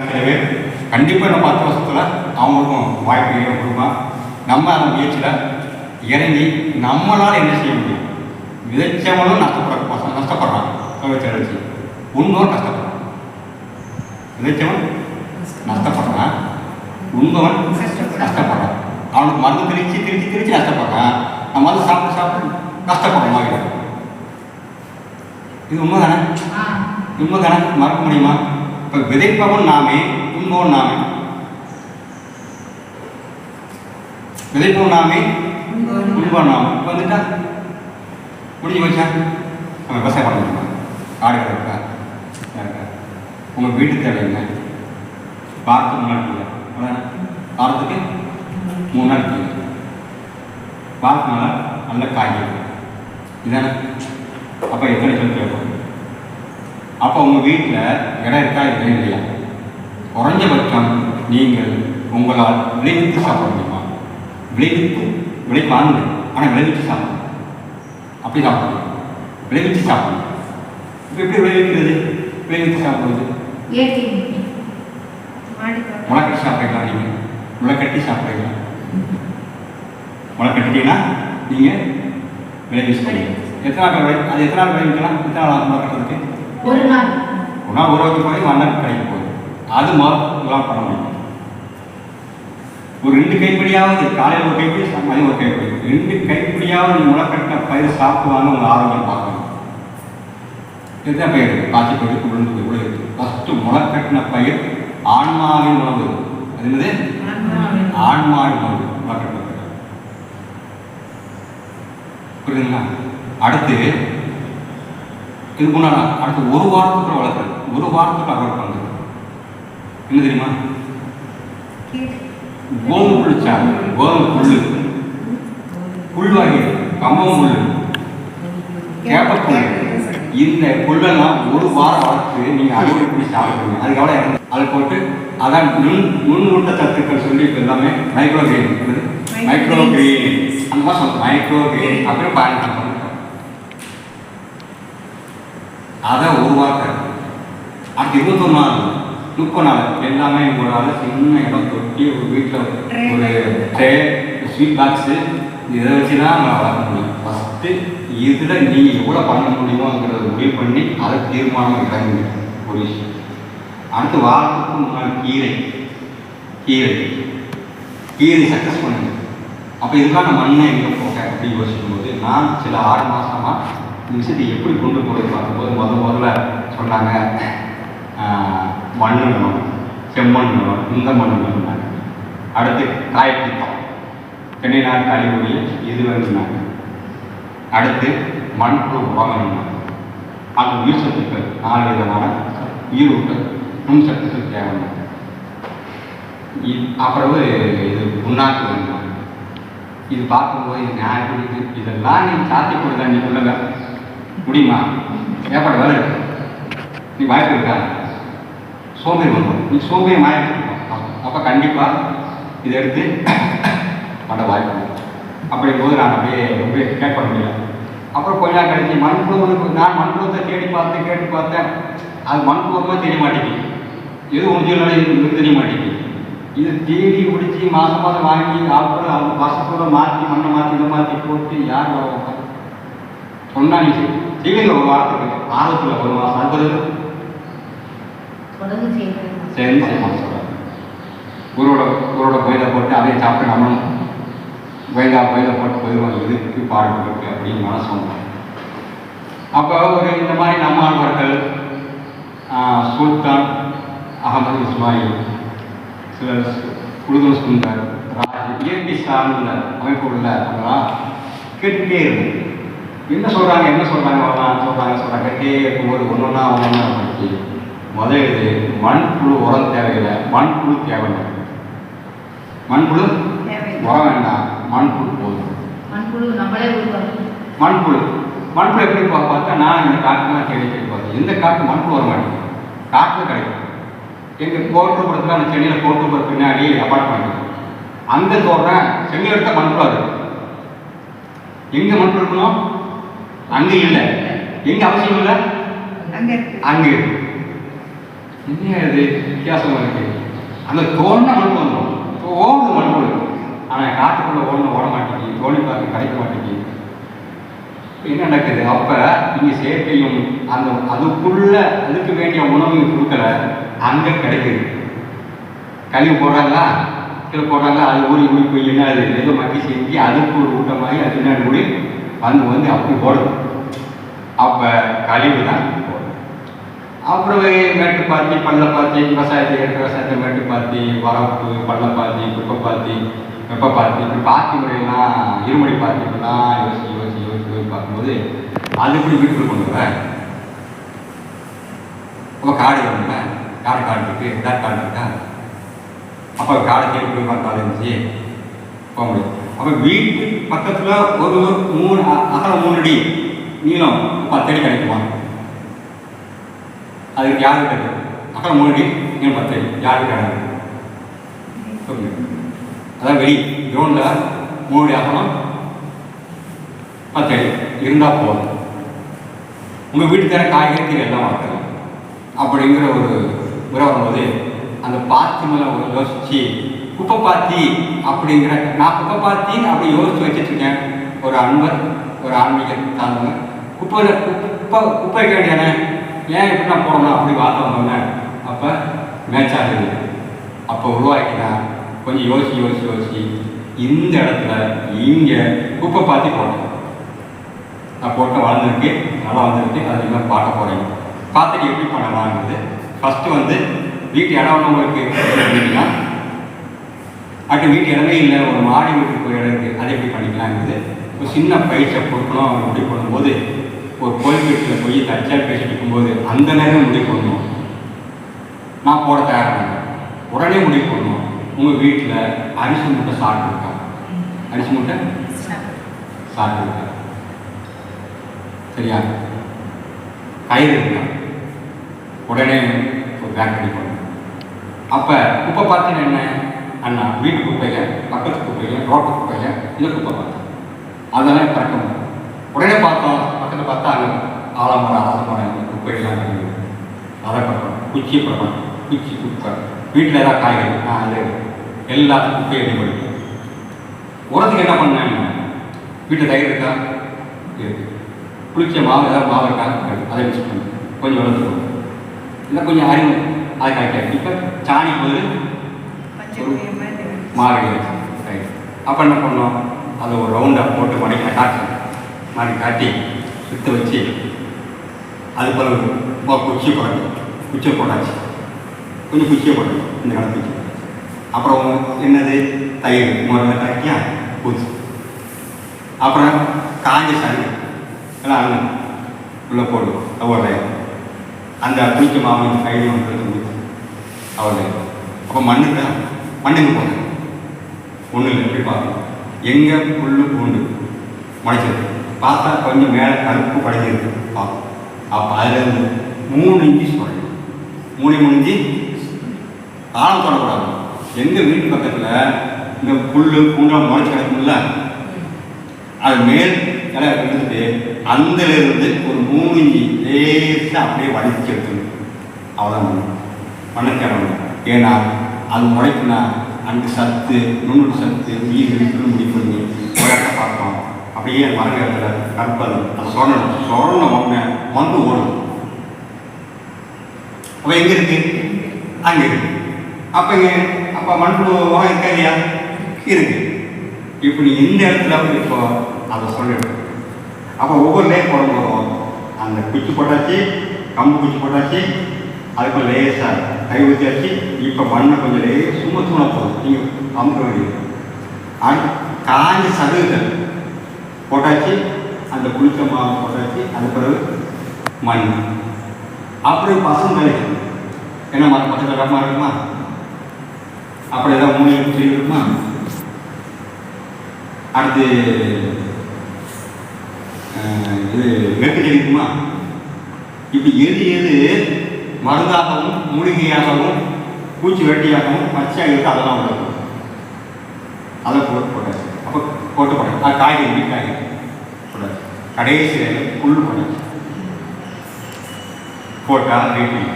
கண்டிப்பாக இன்னும் பத்து வருஷத்தில் அவங்களுக்கும் வாய்ப்பு கொடுமா நம்ம அந்த முயற்சியில் இறங்கி நம்மளால் என்ன செய்ய முடியும்? விதைச்சவனும் நஷ்டப்பட நஷ்டப்படுறான் விதைச்சு உண்பவன் கஷ்டப்படுறான் விதைச்சவன் நஷ்டப்படுறான். உண்பவன் கஷ்டப்படுறான் அவனுக்கு மருந்து திரிச்சு திரிச்சு திரிச்சு நஷ்டப்படுறான். நம்ம மருந்து சாப்பிட்டு சாப்பிட்டு கஷ்டப்படுற மாதிரி இது உண்மைதானே? உண்மைதானே? மறக்க முடியுமா? இப்போ விதைப்பவன் நாமே உண்பவன் நாமே. விதைப்பவன் நாமே உண்பவன் நாமே. இப்போ வந்துட்டா? முடிஞ்சு போச்சா? நம்ம விவசாயம் பண்ண முடியுமா? ஆடு கிடக்கா உங்கள் வீட்டு தேவை என்ன? வாரத்துக்கு மூணு நாள் இல்லை வாரத்துக்கு மூணு நாள் இல்லை வாரத்துக்கு நாள் நல்ல காய்கறி. இதான? அப்போ எத்தனை சொல்லி கேட்போம் அப்போ உங்கள் வீட்டில் இடம் இருக்கா இடம் இல்லையா குறைஞ்சபட்சம் நீங்கள் உங்களால் விளைவித்து சாப்பிட முடியுமா? விளைவித்து விலை வாங்க ஆனால் விளைவித்து சாப்பிடணும். அப்படி சாப்பிடணும் விளைவித்து சாப்பிடணும். இப்போ எப்படி விளைவிக்கிறது? விளைவித்து சாப்பிடுவது? முளைக்கட்டி சாப்பிட்றீங்களா நீங்கள் முளைக்கட்டி சாப்பிட்றீங்களா? முளைக்கட்டிட்டீங்கன்னா நீங்கள் விளைவிச்சு எத்தனை நாள் அது எத்தனை நாள் விளைவிக்கலாம்? எத்தனை நாள் முளைக்கட்டுறதுக்கு ஒரு நாள். ஒரு வாட்டி போய் மண்ணன் கிடைக்க போகுது. அது முதலாம் பண்ண முடியும். ஒரு ரெண்டு கைப்பிடியாவது காலையில் ஒரு கைப்பிடி மதியம் ஒரு கைப்பிடி. ரெண்டு கைப்பிடியாவது நீ முளைக்கட்ட பயிர் சாப்பிடுவாங்க உங்கள் ஆரோக்கியம் பார்க்கணும். எத்தனை பயிர்? காய்ச்சி பயிர் உளுந்து இவ்வளோ இருக்குது ஃபஸ்ட்டு முளைக்கட்டின பயிர் ஆன்மாவின் உணவு. அது என்னது? ஆன்மாவின் உணவு. முளைக்கட்டின பயிர். புரியுதுங்களா? அடுத்து இதுக்கு முன்னாடி அடுத்து ஒரு வாரத்துக்கு வளர்க்குறது. ஒரு வாரத்துக்கு அறுவடை பண்ணுறது என்ன தெரியுமா? கோதுமை புல் சாறு கோதுமை புல்லு. புல் வகை கம்பம் புல் கேப்பப்புல் இந்த புல்லெல்லாம் ஒரு வாரம் வளர்த்து நீங்கள் அறுவடை பண்ணி சாப்பிடுவீங்க? அதுக்கு எவ்வளோ இறங்கு அதை போட்டு அதான் நுண் நுண்ணூட்ட சத்துக்கள் சொல்லி இப்போ எல்லாமே மைக்ரோ கிரீன் மைக்ரோ கிரீன் அந்த மாதிரி சொல்லுங்க மைக்ரோ கிரீன் அப்படின்னு பயன்படுத்தணும் அதை வாரத்தை அடுத்து இருபத்தொரு நாள் முப்பது நாள் எல்லாமே ஒரு ஆள் சின்ன இடம் தொட்டி ஒரு வீட்டில் ஒரு ட்ரே ஸ்வீட் பாக்ஸு இதை வச்சு தான் நம்ம வளர்க்க முடியும். ஃபஸ்ட்டு இதில் நீங்கள் எவ்வளோ பண்ண முடியுமோங்கிறத முடிவு பண்ணி அதை தீர்மானம் இறங்குங்க ஒரு விஷயம். அடுத்து வாரத்துக்கு முன்னாள் கீரை. கீரை. கீரை சக்ஸஸ் பண்ணுங்க. அப்போ இதுக்கான மண்ணை எங்கே போக அப்படின்னு யோசிக்கும்போது நான் சில ஆறு மாதமாக இந்த விஷயத்தை எப்படி கொண்டு போகிறது பார்க்கும்போது முத முதல்ல சொன்னாங்க மண் வேணும் செம்மண் வேணும் இந்த மண் வேணும்னாங்க. அடுத்து காயப்பித்தம். தென்னை நாள் கழிவுடைய இது வேணும்னாங்க. அடுத்து மண்புழு உரம் வேணும்னாங்க அது உயிர் சத்துக்கள் நாலு விதமான உயிரூட்டல் நுண் சத்துக்கள் தேவைன்னாங்க இ- அப்புறம் இது புண்ணாக்கு வேணும் இது பார்க்கும்போது இது இதெல்லாம் நீ சாத்தி கொடுத்தா நீ சொல்லுங்க. முடியுமா ஏற்பாடு வேலை இருக்கு. நீ வாய்ப்பு இருக்கா? சோம்பேறி வரும்? நீ சோம்பேறி மாயம் அப்போ கண்டிப்பாக இதை எடுத்து பண்ண வாய்ப்பு அப்படி அப்படிங்கும்போது நான் அப்படியே ரொம்ப கேட்க முடியல. அப்புறம் கொஞ்ச நாள் கழிச்சு மண்புழு நான் மண்புழுத்தை தேடி பார்த்தேன் கேட்டு பார்த்தேன். அது மண்புழுமா தெரிய மாட்டேங்குது. எது ஒரிஜினல் இது தெரிய மாட்டேங்குது. இது தேடி பிடிச்சி மாதம் மாதம் வாங்கி ஆட்கள் அவங்க வருஷத்தோட மாற்றி மண்ணை மாற்றி இதை மாற்றி போட்டு யார் வருவாங்க சொன்னா நீ செய்வீங்க ஒரு வாரத்துக்கு ஆர்வத்தில் ஒரு மாதம் அது செய்கிறேன் சேர்ந்து செய்யணும் சொல்கிறாங்க ஊரோட ஊரோட கோயிலை போட்டு அதையும் சாப்பிட்டு நம்மளும் கோயிலா கோயிலை போட்டு போயிடுவோம். எதுக்கு பாடுபட்டு அப்படின்னு மனசு வந்தோம் அப்போ ஒரு இந்த மாதிரி நம்ம ஆழ்வார்கள் ஆஹ், சுல்தான் அகமது இஸ்மாயில் சில குழுதல் சுந்தர் ராஜ் இயற்கை சார்ந்த அமைப்பு உள்ள அவங்களாம் கேட்டுக்கிட்டே இருக்கும் என்ன சொல்கிறாங்க என்ன சொல்கிறாங்க வரலாம் சொல்கிறாங்க சொல்கிறாங்க கேட்டே இருக்கும்போது ஒன்று ஒன்றா ஒன்று ஒன்றா படிச்சு முதல் இது மண்புழு உரம் தேவையில்லை மண்புழு தேவையில்லை மண்புழு. உரம் வேண்டாம் மண்புழு போதும். மண்புழு நம்மளே மண்புழு. மண்புழு எப்படி பார்த்தா நான் இந்த காட்டுலாம் தேடி தேடி பார்த்தேன். எந்த காட்டு மண்புழு வர மாட்டேங்குது? காட்டில் கிடைக்கும். எங்கள் கோட்டுப்புறத்தில் அந்த சென்னையில் கோட்டுப்புற பின்னாடி அப்பார்ட்மெண்ட் அங்கே சொல்கிறேன் செங்கல் எடுத்த மண்புழு அது எங்கே மண்புழு இருக்கணும் அங்கே இல்லை. எங்கே அவசியம் இல்லை? அங்கே என்ன இது? வித்தியாசமாக இருக்கு. அந்த தோணுன மண் வந்துடும் ஓடுது மண் போடுது. ஆனால் காட்டுக்குள்ளே ஓடணும் ஓட மாட்டேங்குது தோணி பார்க்க கிடைக்க மாட்டேங்குது என்ன நடக்குது? அப்ப நீங்க செயற்கையும் அந்த அதுக்குள்ள அதுக்கு வேண்டிய உணவையும் கொடுக்கல. அங்க கிடைக்குது. கழிவு போடுறாங்களா? கீழே போடுறாங்களா? அது ஊறி ஊறி போய் என்ன அது ஏதோ மக்கி செஞ்சு அதுக்கு ஒரு ஊட்டமாகி அது பின்னாடி கூடி வந்து அப்படி போடுது அப்போ கழிவு தான் அப்புறம் மேட்டு பாத்தி பள்ள பாத்தி விவசாயத்தை ஏற்ற விவசாயத்தை மேட்டு பார்த்தி வரப்பு பள்ள பார்த்தி குப்பை வெப்ப பாத்தி இப்படி பாத்தி முறையெல்லாம் இருமொழி பாத்திலாம் யோசிச்சு யோசிச்சு யோசிச்சு யோசிச்சு பார்க்கும்போது அது எப்படி வீட்டுக்குள்ள கொண்டு வர அப்போ காடு வேணும்ல காடு காடு இருக்கு ஏதாவது காடு இருக்கா? அப்போ காடை தேடி போய் பார்த்தாலும் இருந்துச்சு போக முடியும் அப்போ வீட்டு பக்கத்தில் ஒரு மூணு அ- அகலம் மூணு அடி நீளம் பத்து அடி கிடைக்குமா? அதுக்கு யாரு கிடைக்கும் அக்கறை மூணு அடி நீளம் பத்து அடி. யாரு கிடையாது? அதான் வெளி கிரௌண்டில் மூணு அடி அகலம் பத்து அடி. இருந்தால் போதும். உங்கள் வீட்டு தர காய்கறி எல்லாம் வளர்க்கலாம் அப்படிங்கிற ஒரு முறை வரும்போது அந்த பாத்தி மேலே ஒரு குப்பை அப்படிங்கிற நான் குப்பை அப்படி யோசிச்சு வச்சுட்டு இருக்கேன் ஒரு அன்பர் ஒரு ஆன்மீக தாழ்வு குப்பையில் குப்பை குப்பை கேட்டேன் ஏன் இப்படி நான் போடணும்? அப்படி வார்த்தை வந்தோன்னே அப்போ மேட்சாகுது அப்போ உருவாக்கினேன் கொஞ்சம் யோசிச்சு யோசிச்சு யோசிச்சு இந்த இடத்துல இங்கே குப்பை பாத்தி போட்டேன் நான் போட்டு வளர்ந்துருக்கு நல்லா வந்திருக்கு அதை நான் பார்க்க போகிறேன் பார்த்துட்டு எப்படி பண்ணலாங்கிறது ஃபஸ்ட்டு வந்து வீட்டு இடம் உள்ளவங்களுக்கு பண்ணிக்கலாம் வீட்டு இடமே இல்லை. ஒரு மாடி வீட்டுக்கு போய் இடம் இருக்குது அதை எப்படி பண்ணிக்கலாங்கிறது ஒரு சின்ன பயிற்சியை கொடுக்கணும் அவங்க முடிவு பண்ணும்போது ஒரு கோயில் வீட்டில் போய் தச்சால் பேசிட்டு இருக்கும்போது அந்த நேரம் முடிவு பண்ணணும் நான் போட தயாராக உடனே முடிவு பண்ணணும் உங்கள் வீட்டில் அரிசி முட்டை சாப்பிட்டு இருக்கா? அரிசி முட்டை? சாப்பிட்டு இருக்கா? சரியா? கயிறு இருக்கா? உடனே ஒரு பேக் பண்ணி போடணும் அப்போ இப்போ பார்த்தீங்கன்னா என்ன? அண்ணா வீட்டு குப்பைங்க பக்கத்து குப்பைங்க ரோட்டு குப்பையில் இந்த குப்பை பார்த்தோம் அதெல்லாம் பறக்கணும் உடனே பார்த்தோம் பக்கத்தில் பார்த்தா அங்கே ஆலமரம் ஆலமரம் குப்பையெல்லாம் குப்பைகள்லாம் இருக்குது அதை பார்க்கணும் குச்சியை பறக்கணும் குச்சி குப்பை. வீட்டில் ஏதாவது காய்கறி நான் அது எல்லாத்துக்கும் குப்பையை ரெடி பண்ணி உரத்துக்கு என்ன பண்ணேன் வீட்டில் தயிர் இருக்கா? இருக்குது குளிச்ச மாவு ஏதாவது மாவு இருக்கா? அதை மிக்ஸ் பண்ணி கொஞ்சம் வளர்த்துக்கணும் இல்லை கொஞ்சம் அறிவு அதை கரெக்டாக இப்போ சாணி போது மாறி ரைட் அப்போ என்ன பண்ணோம்? அதை ஒரு ரவுண்டாக போட்டு மடிக்க காட்டு மாடி காட்டி சுத்த வச்சு அது போல இப்போ குச்சி போடணும் குச்சியை போட்டாச்சு. கொஞ்சம் குச்சியை போடணும் இந்த கணக்கு அப்புறம் என்னது? தயிர். முதல்ல காட்டியா? பூச்சி. அப்புறம் காஞ்ச சரி எல்லாம் அண்ணன் உள்ளே போடும் அவ்வளோ அந்த குளிக்க மாமன் கையில் வந்து அவ்வளோ அப்போ மண்ணுக்கு மண்ணுக்கு போங்க. ஒன்றும் இல்லை எப்படி பார்க்கணும்? எங்கே புல்லு பூண்டு? முளைச்சிருக்கு பார்த்தா கொஞ்சம் மேலே கருப்பு படைஞ்சிருக்கு பார்க்கும் அப்போ அதுலேருந்து மூணு இன்ச்சு சொல்லணும் மூணு மூணு இன்ச்சு ஆழம் தொடக்கூடாது எங்கள் வீட்டு பக்கத்தில் இந்த புல்லு பூண்டெல்லாம் முளைச்சி கிடக்கும்ல? அது மேல் இலை இருந்துட்டு அந்தலேருந்து ஒரு மூணு இஞ்சி லேசாக அப்படியே வடிச்சு எடுத்துக்கணும். அவ்வளோதான் பண்ணணும் ஏன்னா அது முளைக்குனா அந்த சத்து நுண்ணு சத்து உயிர் இருக்குன்னு முடிவு பண்ணி உயரத்தை பார்ப்போம் அப்படியே மரங்கத்தில் கற்பது. அதை சொரணும். சொரண ஒன்று வந்து ஓடும். அப்போ எங்கே இருக்கு? அங்கே இருக்கு. அப்போ இங்கே அப்போ மண்புழுவம் இருக்கா இல்லையா? இருக்கு. நீ இந்த இடத்துல இப்போ அதை சொல்லிடும் அப்போ ஒவ்வொரு லேக் போடும்போதும் அந்த குச்சி போட்டாச்சு கம்பு குச்சி போட்டாச்சு அதுக்கு லேசாக கை ஊற்றியாச்சு இப்போ மண்ணை கொஞ்சம் லேஸ் சும்மா தூண போதும் நீங்கள் அமுக்க வேண்டியது. அது காஞ்ச சதுகுகள் போட்டாச்சு அந்த குளிக்க மாவு போட்டாச்சு அது பிறகு மண். அப்புறம் பசங்க கழிக்கணும் ஏன்னா மற்ற பச்சை கட்டமாக இருக்குமா? அப்புறம் ஏதாவது மூணு எழுத்து இருக்குமா? அடுத்து இது வெட்டு கிடைக்குமா இப்போ எது எது மருந்தாகவும் மூலிகையாகவும் பூச்சி வெட்டியாகவும் பச்சையாக இருக்கு அதெல்லாம் உள்ள அதை போட்டு போட்டாச்சு. அப்போ போட்டு போட்டாச்சு. அது காய்கறி காய்கறி. போட்டாச்சு. கடைசியில் புல் போட்டாச்சு. போட்டால் ரேட்டிங்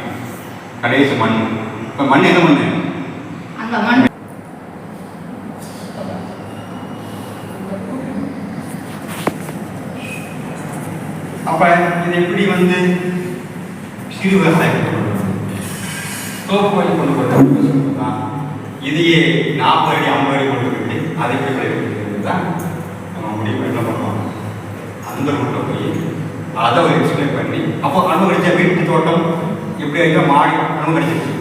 கடைசி மண். இப்போ மண் என்ன மண் அந்த மண். அப்போ இது எப்படி வந்து சிறு விவசாயம்? தோப்பு கொண்டு போகிறது இதையே நாற்பது அடி ஐம்பது அடி கொண்டு போயிட்டு அதை போய் விளைவிக்கிறது தான் நம்ம முடிவு என்ன பண்ணுவோம்? அந்த ரூட்டில் போய் அதை ஒரு எக்ஸ்பிளைன் பண்ணி அப்போ அனுமதிச்ச வீட்டு தோட்டம் எப்படி ஆகிட்டா மாடி அனுமதிச்சிருச்சு.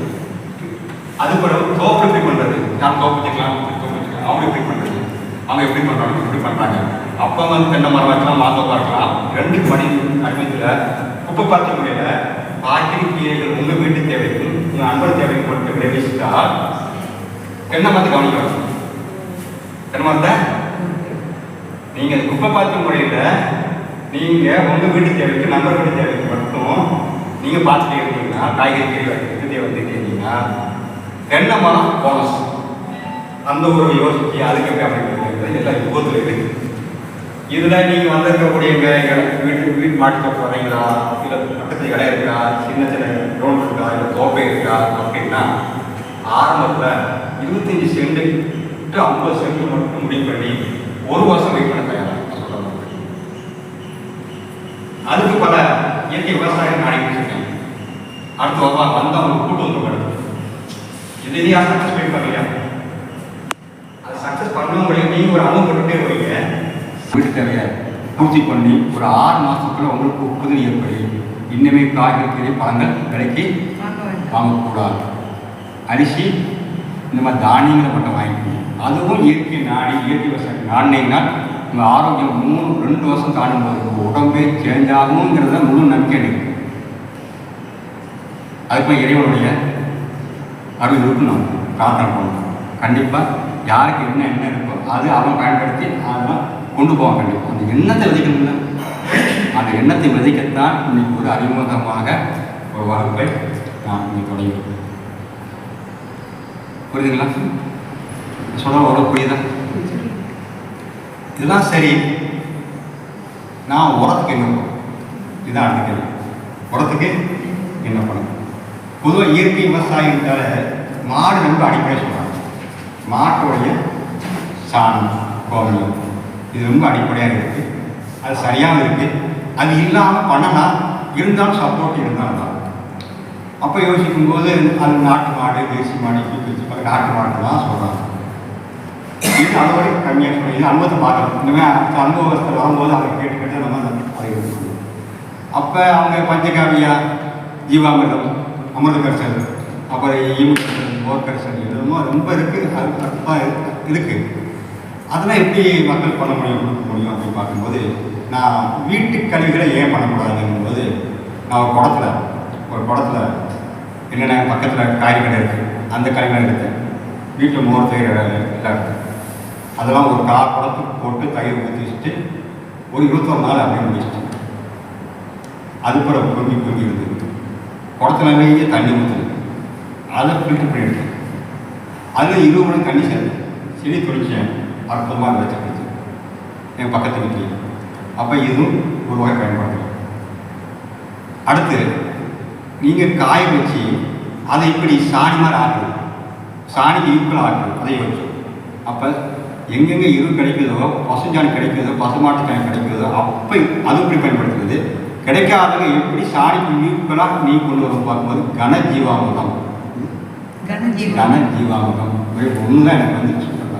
அது போல தோப்பு எப்படி பண்ணுறது நான் தோப்பு வச்சுக்கலாம் தோப்பு வச்சுக்கலாம் அவங்க எப்படி பண்ணுறது அவங்க எப்படி பண்ணுறாங்க எப்படி பண்ணுறாங்க அப்போ வந்து தென்னை மரம் வைக்கலாம் மாந்தோப்பா இருக்கலாம். ரெண்டு மணி அடிமத்தில் குப்பை பார்த்த முடியல பாக்கிரி கீரைகள் உங்கள் வீட்டு தேவைக்கு உங்கள் அன்பர் தேவைக்கு கொடுத்த விளைவிச்சிட்டால் தென்னை மரத்தை கவனிக்கணும் தென்னை மரத்தை நீங்கள் அந்த குப்பை பார்த்த முறையில் நீங்கள் உங்கள் வீட்டு தேவைக்கு நண்பர் வீட்டு தேவைக்கு மட்டும் நீங்கள் பார்த்துட்டே இருந்தீங்கன்னா காய்கறி கீரை தேவை வந்துட்டே இருந்தீங்கன்னா தென்னை மரம் போனஸ் அந்த ஒரு யோசிச்சு அதுக்கு எப்படி அமைக்கிறது எல்லாம் விபத்தில் இருக்கு. இதில் நீங்கள் வந்திருக்கக்கூடிய எங்கள் வீட்டு வீட்டு மாட்டுக்க போகிறீங்களா இல்லை பக்கத்தில் கடை இருக்கா? சின்ன சின்ன இல்லை அப்படின்னா ஆரம்பத்தில் இருபத்தஞ்சி சென்ட் டு ஐம்பது சென்ட் மட்டும் முடிவு பண்ணி ஒரு வருஷம் வெயிட் பண்ண தயாராக சொல்கிறேன் அதுக்கு பல இயற்கை விவசாயம் நாடிக்கிட்டு இருக்கேன் அடுத்த வருஷம் வந்து அவங்க கூட்டு வந்து வருது இது யார் சக்ஸஸ் பண்ணி பண்ணலையா? அது சக்ஸஸ் பண்ணவங்களையும் நீங்கள் ஒரு அனுபவப்பட்டுட்டே வருவீங்க வீட்டு தேவையை பூர்த்தி பண்ணி ஒரு ஆறு மாதத்துக்குள்ள உங்களுக்கு ஒப்புதல் ஏற்படி இன்னுமே காய்கறி பழங்கள் விலைக்கு வாங்கக்கூடாது. அரிசி இந்த மாதிரி தானியங்களை மட்டும் வாங்கிக்கணும். அதுவும் இயற்கை நாடி இயற்கை விவசாயம் நாடினீங்கன்னா உங்கள் ஆரோக்கியம் மூணு ரெண்டு வருஷம் தாண்டும் போது உடம்பே சேஞ்ச் ஆகுங்கிறத முழு நம்பிக்கை எனக்கு. அதுக்கு இறைவனுடைய அருள் இருக்கணும். பிரார்த்தனை பண்ணணும். கண்டிப்பாக யாருக்கு என்ன என்ன இருக்கோ அது அவன் பயன்படுத்தி அதெல்லாம் கொண்டு போவான் கண்டிப்பாக அந்த எண்ணத்தை விதைக்கணும்ல. அந்த எண்ணத்தை விதைக்கத்தான் இன்னைக்கு ஒரு அறிமுகமாக ஒரு வகுப்பை நான் இன்னைக்கு தொடங்கி புரியுதுங்களா? சொல்ல ஒரு புரியுதா? இதெல்லாம் சரி. நான் உரத்துக்கு என்ன பண்ணும் இதான் அடுத்த கேள்வி. உரத்துக்கு என்ன பண்ணும் பொதுவாக இயற்கை விவசாயத்தால மாடு ரொம்ப அடிப்படை சொல்கிறாங்க மாட்டோடைய சாணம் கோமியம் இது ரொம்ப அடிப்படையாக இருக்குது அது சரியாகவும் இருக்குது அது இல்லாமல் பண்ணலாம் இருந்தாலும் சப்போர்ட் இருந்தாலும் தான். அப்போ யோசிக்கும் போது அது நாட்டு மாடு தேசி மாடு நாட்டு மாடு தான் சொல்கிறாங்க இது அதோட கம்மியாக சொல்லி இது அனுபவத்தை பார்க்கணும் இனிமேல் அந்த அனுபவத்தில் வரும்போது அவங்க கேட்டு கேட்டு நம்ம அதை அப்போ அவங்க பஞ்சகாவியா ஜீவாமிர்தம் அமிர்த கரிசல் அப்புறம் ஈமுக்கரிசல் மோர் கரிசல் ரொம்ப இருக்குது அது கரெக்டாக இருக்குது அதெல்லாம் எப்படி மக்கள் பண்ண முடியும் கொடுக்க முடியும் அப்படின்னு பார்க்கும்போது நான் வீட்டு கழிவுகளை ஏன் பண்ணக்கூடாதுங்கும்போது நான் ஒரு குடத்துல ஒரு குடத்துல என்னென்ன பக்கத்தில் காய்கறி இருக்குது அந்த கழிவுகளை எடுத்தேன். வீட்டில் மோர் தயிர் எல்லாம் அதெல்லாம் ஒரு கா குடத்துக்கு போட்டு தயிர் ஊற்றி வச்சுட்டு ஒரு இருபத்தொரு நாள் அப்படியே முடிச்சிட்டேன் அது போல் பொங்கி பொங்கி இருந்தது. குடத்துல நிறைய தண்ணி ஊற்றுது அதை ஃபில்டர் பண்ணி எடுத்தேன். அதில் இருபது மணி தண்ணி சேர்ந்தேன் செடி தொழிச்சேன் அற்புதமாக வச்சுருந்துச்சு என் பக்கத்து வீட்டில் அப்போ இதுவும் ஒரு வகை பயன்படுத்தலாம் அடுத்து நீங்கள் காய வச்சு அதை இப்படி சாணி மாதிரி ஆக்கணும் சாணிக்கு ஈக்குவலாக ஆக்கணும் அதை யோசிச்சு. அப்போ எங்கெங்கே இரு கிடைக்குதோ பசுஞ்சாணி கிடைக்குதோ பசுமாட்டு சாணி கிடைக்குதோ அப்போ அது இப்படி பயன்படுத்துறது? கிடைக்காதவங்க எப்படி சாணிக்கு ஈக்குவலாக நீ கொண்டு வர பார்க்கும்போது கன ஜீவாமிர்தம். கன ஜீவாமிர்தம். ஒன்று தான் எனக்கு வந்து சொல்கிறாங்க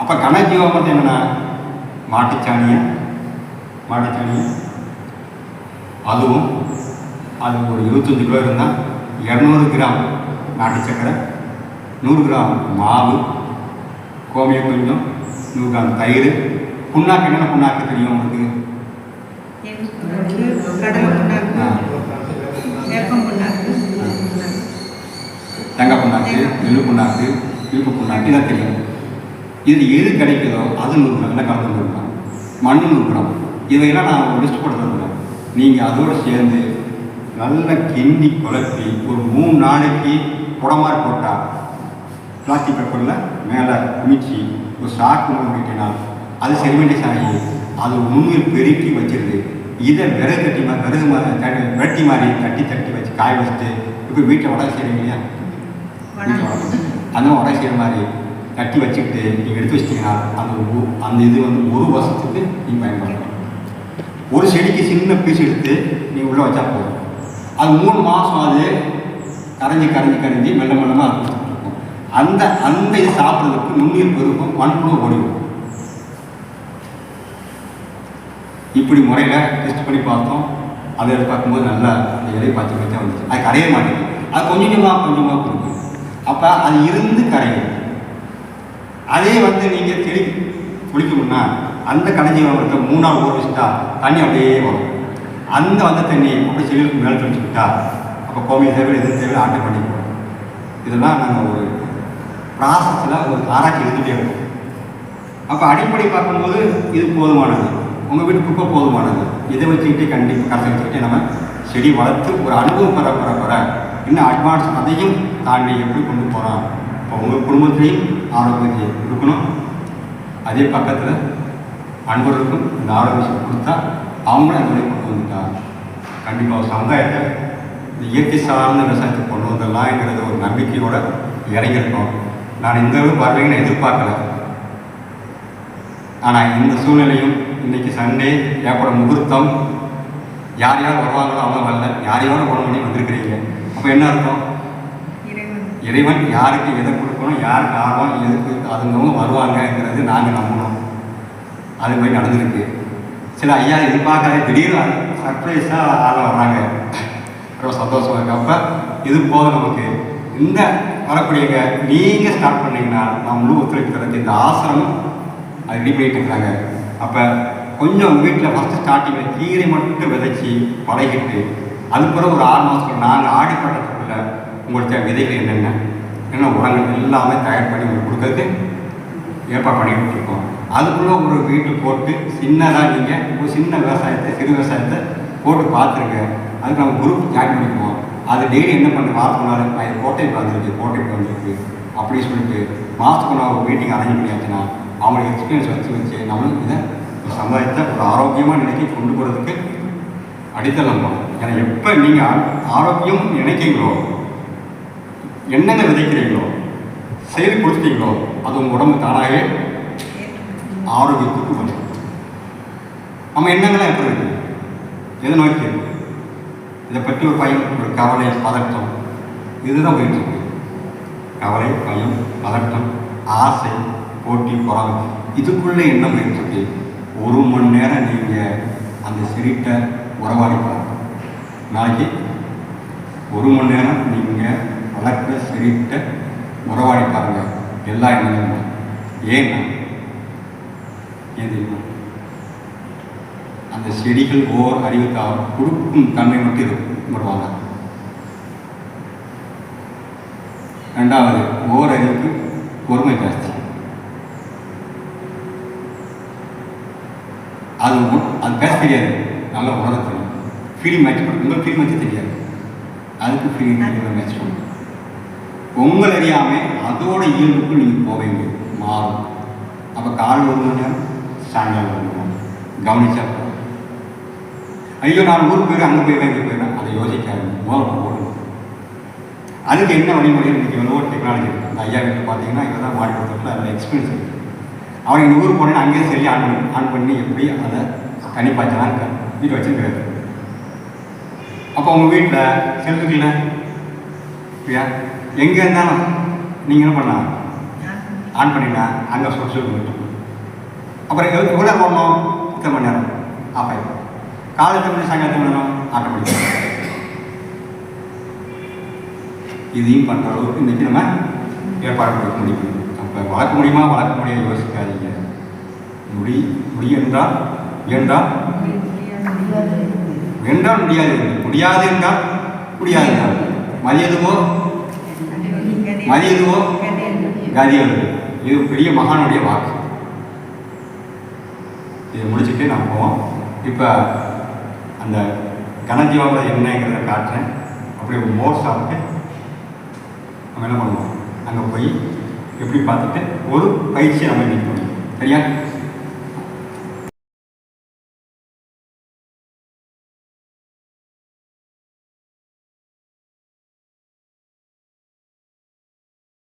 அப்போ கன ஜீவாமிர்தம் என்னன்னா மாட்டுச்சாணியா? மாட்டுச்சாணியா? அதுவும் அது ஒரு இருபத்தஞ்சி கிலோ இருந்தால் இரநூறு கிராம் நாட்டு சக்கரை நூறு கிராம் மாவு கோமியம் கொஞ்சம் நூறு கிராம் தயிர். புண்ணாக்கு என்னென்ன புண்ணாக்கு தெரியும் உங்களுக்கு? புண்ணாக்கு. புண்ணாக்கு. தேங்காய் புண்ணாக்கு எள்ளு புண்ணாக்கு இழுப்பு புண்ணாக்கு இதான் தெரியும். இதில் எது கிடைக்குதோ அது நூறு கிராம். கலந்து நூறு கிராம்? மண் நூறு கிராம். இதையெல்லாம் நான் லிஸ்ட் போட்டு நீங்கள் அதோடு சேர்ந்து நல்லா கிண்டி குழப்பி ஒரு மூணு நாளைக்கு குடமாரி போட்டால் பிளாஸ்டிக் பேப்பரில் மேலே குமிச்சு ஒரு சாக்கு மூடிட்டினால் அது செடிமெண்டேஷன் ஆகி அது நுண்ணுயிர் பெருக்கி வச்சிருது. இதை விறகு தட்டி மாதிரி விறகு மாதிரி தட்டி வெட்டி மாதிரி தட்டி தட்டி வச்சு காய வச்சுட்டு இப்போ வீட்டில் வடை செய்கிறீங்க இல்லையா? அந்த மாதிரி வடை செய்கிற மாதிரி கட்டி வச்சுக்கிட்டு நீங்கள் எடுத்து வச்சிட்டிங்கன்னா அந்த அந்த இது வந்து ஒரு வருஷத்துக்கு நீங்கள் பயன்படுத்தலாம் ஒரு செடிக்கு சின்ன பீஸ் எடுத்து நீங்கள் உள்ளே வச்சா போதும். அது மூணு மாதம் அது கரைஞ்சி கரைஞ்சி கரைஞ்சி மெல்ல மெல்லமாக இருக்கும் அந்த அந்த இது சாப்பிட்றதுக்கு நுண்ணீர் பெருக்கும் மண்புழு ஓடிடும். இப்படி முறையில் டெஸ்ட் பண்ணி பார்த்தோம். அதை பார்க்கும்போது நல்லா அந்த இலையை பார்த்து பார்த்து வந்துச்சு. அது கரைய மாட்டேங்குது. அது கொஞ்சம் கொஞ்சமாக கொஞ்சமாக கொடுக்கும். அப்போ அது இருந்து கரையும் அதே வந்து நீங்கள் செடி குளிக்கணும்னா அந்த கடைஞ்சி வந்து மூணு நாள் வச்சுட்டா தண்ணி அப்படியே வரும். அந்த வந்த தண்ணியை அப்படி செடிகளுக்கு மேலே தெளிச்சு விட்டா அப்போ கோவில் தேவை எது தேவை ஆட்டை பண்ணிப்போம் இதெல்லாம் நாங்கள் ஒரு ப்ராசஸில் ஒரு ஆராய்ச்சி இருந்துகிட்டே இருக்கோம். அப்போ அடிப்படை பார்க்கும்போது இது போதுமானது. உங்கள் வீட்டு குப்பை போதுமானது. இதை வச்சுக்கிட்டே கண்டிப்பாக கரைச்சி வச்சுக்கிட்டு நம்ம செடி வளர்த்து ஒரு அனுபவம் பெற பெற பெற இன்னும் அட்வான்ஸ் அதையும் தாண்டி எப்படி கொண்டு போகிறோம் இப்போ உங்கள் குடும்பத்திலையும் ஆரோக்கியத்தை கொடுக்கணும். அதே பக்கத்தில் அன்பர்களுக்கும் இந்த ஆரோக்கியம் கொடுத்தா அவங்களும் அந்த கண்டிப்பாக சமுதாயத்தை இந்த இயற்கை சார்ந்த விவசாயத்தை கொண்டு வந்துடலாம்ங்கிறது ஒரு நம்பிக்கையோட இறங்கியிருக்கோம். நான் இந்த அளவுக்கு வருவீங்கன்னு எதிர்பார்க்கல. ஆனால் இந்த சூழ்நிலையும் இன்னைக்கு சண்டே ஏற்பட முகூர்த்தம் யார் யார் வருவாங்களோ அவங்க வரல. யார் யாரும் ஃபோன் பண்ணி வந்திருக்கிறீங்க. அப்போ என்ன அர்த்தம்? இறைவன். இறைவன் யாருக்கு எதை கொடுக்கணும் யாருக்கு ஆர்வம் எதுக்கு அதுங்கவங்க வருவாங்கங்கிறது நாங்கள் நம்பணும் அது மாதிரி நடந்திருக்கு. சில ஐயா எதிர்பார்க்காத திடீர்னு சர்ப்ரைஸாக ஆள் வர்றாங்க. ரொம்ப சந்தோஷமாக இருக்கு. அப்போ இது போதும் நமக்கு. இந்த வரக்கூடியங்க நீங்கள் ஸ்டார்ட் பண்ணீங்கன்னா நான் முழு ஒத்துழைப்பு தரது இந்த ஆசிரமம் அது ரெடி பண்ணிட்டு இருக்கிறாங்க அப்போ கொஞ்சம் வீட்டில் ஃபஸ்ட்டு ஸ்டார்டிங்கில் கீரை மட்டும் விதைச்சி பழகிட்டு அதுக்கு ஒரு ஆறு மாதத்துக்கு நாங்கள் ஆடி பட்டத்துக்குள்ள உங்களுக்கு விதைகள் என்னென்ன? என்ன உரங்கள் எல்லாமே தயார் பண்ணி உங்களுக்கு கொடுக்கறதுக்கு ஏற்பாடு பண்ணிக்கிட்டு இருக்கோம் அதுக்குள்ளே ஒரு வீட்டு போட்டு சின்னதாக நீங்கள் ஒரு சின்ன விவசாயத்தை சிறு விவசாயத்தை போட்டு பார்த்துருங்க. அதுக்கு நம்ம குரூப் ஜாயின் பண்ணிக்குவோம். அது டெய்லி என்ன பண்ண மாதத்துக்கு நாள் நான் கோட்டைக்கு வந்துருக்கு கோட்டைக்கு வந்திருக்கு அப்படி சொல்லிட்டு மாதத்துக்கு நான் ஒரு மீட்டிங் அரேஞ்ச் பண்ணியாச்சுன்னா அவங்களுக்கு எக்ஸ்பீரியன்ஸ் வச்சு வச்சு நம்மளும் இதை சமுதாயத்தை ஒரு ஆரோக்கியமாக நினைக்கி கொண்டு போகிறதுக்கு அடித்தளம் போகணும் ஏன்னா எப்போ நீங்கள் ஆரோக்கியம் நினைக்கிறீங்களோ என்னென்ன விதைக்கிறீங்களோ செயல் கொடுத்துட்டீங்களோ அது உங்கள் உடம்பு தானாகவே ஆரோக்கியத்துக்கு வரும் நம்ம எண்ணங்களாக எப்படி இருக்கு? எதை நோக்கி? இதை பற்றி ஒரு பயம் ஒரு கவலை பதட்டம். இதுதான் போயிட்டு இருக்கு கவலை பயம் பதட்டம் ஆசை போட்டி பொறாமை. இதுக்குள்ளே என்ன போயிட்டு இருக்கு? ஒரு மணி நேரம் நீங்கள் அந்த சிரிட்டை உறவாடி பார்க்கணும் நாளைக்கு ஒரு மணி நேரம் நீங்கள் வளர்க்குற சிரிட்டை உறவாடி பாருங்க. எல்லா எண்ணங்களும். ஏன்னா ஏன் தெரியுமா? அந்த செடிகள் ஓர் அறிவுக்காக கொடுக்கும் தன்மை மட்டும் இருக்கும் வருவாங்க ரெண்டாவது ஓர் அறிவுக்கு பொறுமை ஜாஸ்தி. அது அது பேச தெரியாது. நல்லா உணர தெரியும். ஃபீலிங் மேட்ச் பண்ணும் உங்கள் ஃபீலிங் மேட்ச் தெரியாது. அதுக்கு ஃபீலிங் மேட்ச் பண்ணும்? உங்களை அறியாமல் அதோட இயல்புக்கு நீங்கள் போக வேண்டியது மாறும். அப்போ கால் ஒரு மணி நேரம் சாயங்காலம் நேரம் கவனிச்சா. ஐயோ நான் ஊருக்கு போயிடுறேன் அங்கே போயிடுறேன் இங்கே போயிடுறேன் அதை யோசிக்காது மூலம் ஓடணும் அதுக்கு என்ன வழிமுறை இன்றைக்கி எவ்வளோ டெக்னாலஜி இருக்குது அந்த ஐயா பார்த்தீங்கன்னா இங்கே தான் மாடி கொடுத்துருக்கல அதில் எக்ஸ்பீரியன்ஸ் இருக்குது அவன் இந்த ஊருக்கு போனேன்னா அங்கேயே சரி ஆன் பண்ணி ஆன் பண்ணி எப்படி அதை தனி பாய்ச்சலாம் வீட்டு வச்சுருக்காரு அப்போ உங்கள் வீட்டில் செல்லுக்குல்ல இல்லையா எங்கே இருந்தாலும் நீங்கள் என்ன பண்ணலாம்? ஆன் பண்ணினா அங்கே சுடு விட்டு அப்புறம் எவ்வளோ எவ்வளோ போடணும்? இத்தனை மணி நேரம். ஆஃப் ஆகிடும் காலை எத்தனை மணி சாயங்காலம் எத்தனை மணி நேரம்? ஆட்டோமேட்டிக் இதையும் பண்ணுற அளவுக்கு இன்றைக்கி நம்ம ஏற்பாடு கொடுக்க முடியும் அப்போ வளர்க்க முடியுமா? வளர்க்க முடியாது. யோசிக்காதீங்க. முடி முடி என்றால் என்றால் என்றால் முடியாது. முடியாது என்றால் முடியாது. என்றால் மதியதுவோ? மதியதுவோ? கதியது இது பெரிய மகானுடைய வாக்கு. இதை முடிச்சுட்டு நான் போவோம். இப்போ அந்த கனஜீவாவில் என்னங்கிறத காட்டுறேன். அப்படியே ஒரு மோர் நம்ம என்ன பண்ணுவோம்? அங்கே போய் எப்படி பார்த்துட்டு ஒரு பயிற்சி நம்ம இன்னைக்கு பண்ணுவோம் சரியா?